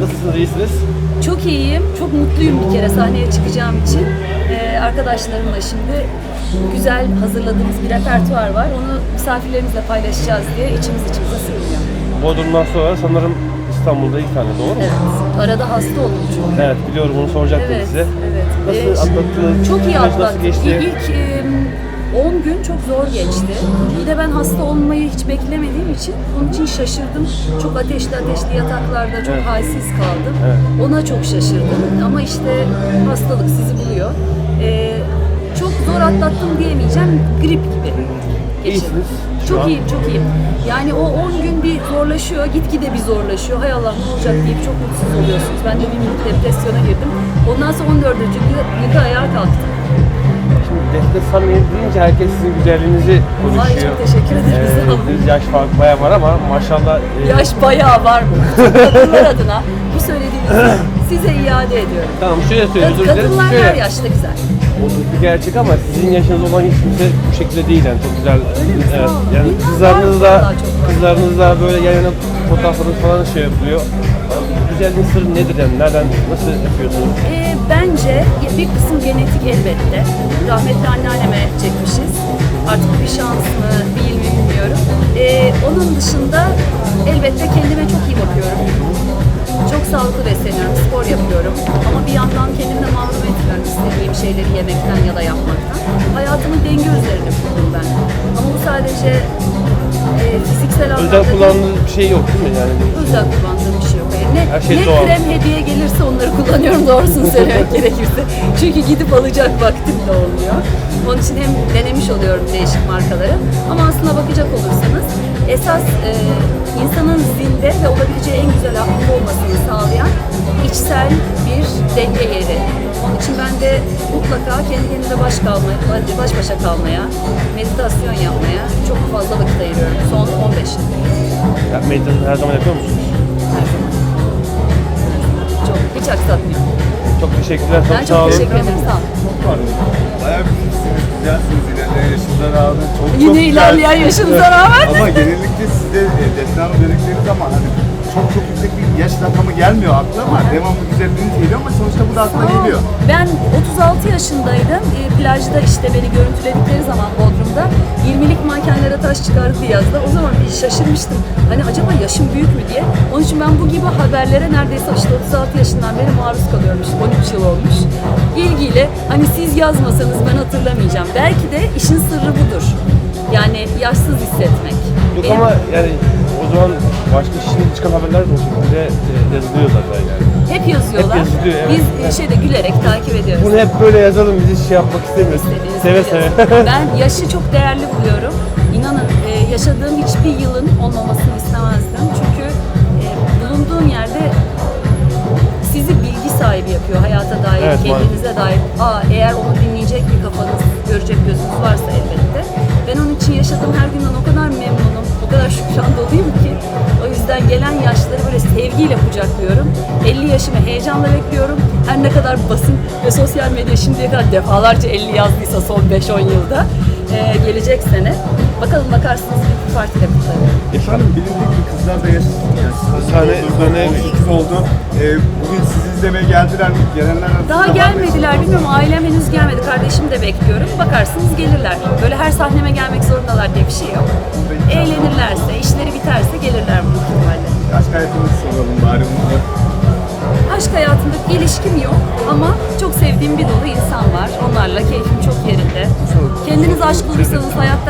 Nasılsınız, iyisiniz? Çok iyiyim, çok mutluyum bir kere sahneye çıkacağım için. Ee, arkadaşlarımla şimdi güzel hazırladığımız bir repertuar var. Onu misafirlerimizle paylaşacağız diye içimiz içimize sığmıyor. Bodrum'dan sonra sanırım İstanbul'da ilk tane doğru mu? Evet, arada hasta oldum çünkü. Evet, biliyorum onu soracaktım Evet, size. evet. Nasıl Ee, atlattınız? Çok iyi Süreç atlattım. Nasıl geçti? İlk e, 10 gün çok zor geçti. Bir de ben hasta olmayı hiç beklemediğim için onun için şaşırdım. Çok ateşli ateşli yataklarda çok Evet. halsiz kaldım. Evet. Ona çok şaşırdım. Ama işte hastalık sizi buluyor. Ee, çok zor atlattım diyemeyeceğim. Grip gibi geçirdim. İyisiniz şu Çok an. iyiyim, çok iyiyim. Yani o 10 gün bir zorlaşıyor, gitgide bir zorlaşıyor. Hay Allah ne olacak deyip çok mutsuz oluyorsunuz. Ben de bir depresyona girdim. Ondan sonra 14. günde ayağa kalktım. Şimdi Samimi deyince herkes sizin güzelliğinizi konuşuyor. Ay çok teşekkür ederim. Ee, sağ olun. siz yaş farkı bayağı var ama maşallah e, Yaş bayağı var mı? Kadınlar adına bu söylediğinizi size iade ediyorum. Tamam şöyle söyleyeyim özür dilerim. Kadınlar Şöyle, her yaşta güzel. O da bir gerçek ama sizin yaşınız olan hiç kimse bu şekilde değil yani çok güzel. Öyle mi? Sağ olun. Yani Bilmem, kızlarınızla var vallahi çok var. kızlarınızla böyle yan yana fotoğraflarınız falan şey yapılıyor. Güzelliğin sırrı nedir yani? Nereden, nasıl yapıyorsunuz? Ee, bence bir kısım genetik elbette. Rahmetli anneanneme çekmişiz. Artık bir şans mı değil mi bilmiyorum. Ee, onun dışında elbette kendime çok iyi bakıyorum. Çok sağlıklı besleniyorum, spor yapıyorum. Ama bir yandan kendimi de mahrum etmiyorum istediğim şeyleri yemekten ya da yapmaktan. Hayatımı denge üzerine kurdum ben. Ama bu sadece e, fiziksel anlamda Özel kullandığınız bir şey yok değil mi yani? özel kullandığım Her şey ne doğal. krem hediye gelirse onları kullanıyorum doğrusunu söylemek gerekirse. Çünkü gidip alacak vaktim de olmuyor. Onun için hem denemiş oluyorum değişik markaları. Ama aslına bakacak olursanız esas e, insanın zinde ve olabileceği en güzel aklı olmasını sağlayan içsel bir denge yeri. Onun için ben de mutlaka kendi kendime baş kalmaya, baş başa kalmaya, meditasyon yapmaya çok fazla vakit ayırıyorum. Son 15 yıl. Ya, meditasyon her zaman yapıyor musunuz? Hiç aksatmıyor. Çok teşekkürler, çok Ben sağ çok olun. teşekkür ederim, sağ olun. Bayağı büyüksünüz, güzelsiniz ilerleyen yaşınıza rağmen. Çok, çok Yine güzel. ilerleyen yaşınıza rağmen. Ama genellikle sizde e, deprem dedikleri zaman hani çok çok yüksek bir yaş rakamı gelmiyor akla ama devamlı güzelliğiniz geliyor ama sonuçta bu da akla geliyor. Ben 36 yaşındaydım. E, plajda işte beni görüntüledikleri zaman Bodrum'da 20'lik mankenlere taş çıkardı diye yazdılar. O zaman bir şaşırmıştım. Hani acaba yaşım büyük mü diye. Onun için ben bu gibi haberlere neredeyse işte 36 yaşından beri maruz kalıyorum. İşte 13 yıl olmuş. İlgiyle hani siz yazmasanız ben hatırlamayacağım. Belki de işin sırrı budur. Yani yaşsız hissetmek. Yok Benim- ama yani o zaman başka şimdi çıkan haberler de o şekilde e, yazılıyor zaten yani. Hep yazıyorlar. Hep yazılıyor, evet. Biz e, şeyde gülerek takip ediyoruz. Bunu hep böyle yazalım, biz hiç şey yapmak istemiyoruz. İstediğiniz Seve seve. Ben yaşı çok değerli buluyorum. İnanın e, yaşadığım hiçbir yılın olmamasını istemezdim. Çünkü e, bulunduğum yerde sizi bilgi sahibi yapıyor hayata dair, Evet, kendinize dair. Aa, eğer onu dinleyecek bir kafanız, görecek gözünüz varsa elbette. Ben onun için yaşadığım her günden o kadar memnunum, kadar şükran doluyum ki. O yüzden gelen yaşları böyle sevgiyle kucaklıyorum. 50 yaşımı heyecanla bekliyorum. Her ne kadar basın ve sosyal medya şimdiye kadar defalarca 50 yazdıysa son 5-10 yılda e, gelecek sene. Bakalım bakarsınız bir partiyle kutlarım. Efendim bilindik bir kızlar da yaş, Sahne- yaşlı sahne- 18 oldu. Ee, bugün sizi izlemeye geldiler mi? Gelenler Daha gelmediler bilmiyorum ailem henüz gelmedi kardeşim de bekliyorum bakarsınız gelirler böyle her sahneme gelmek zorundalar diye bir şey yok. Eğlenirlerse işleri biterse gelirler büyük ihtimalle. Aşk hayatınızı soralım bari bunu. aşk hayatımda ilişkim yok ama çok sevdiğim bir dolu insan var. Onlarla keyfim çok yerinde. Kendiniz aşk bulursanız hayatta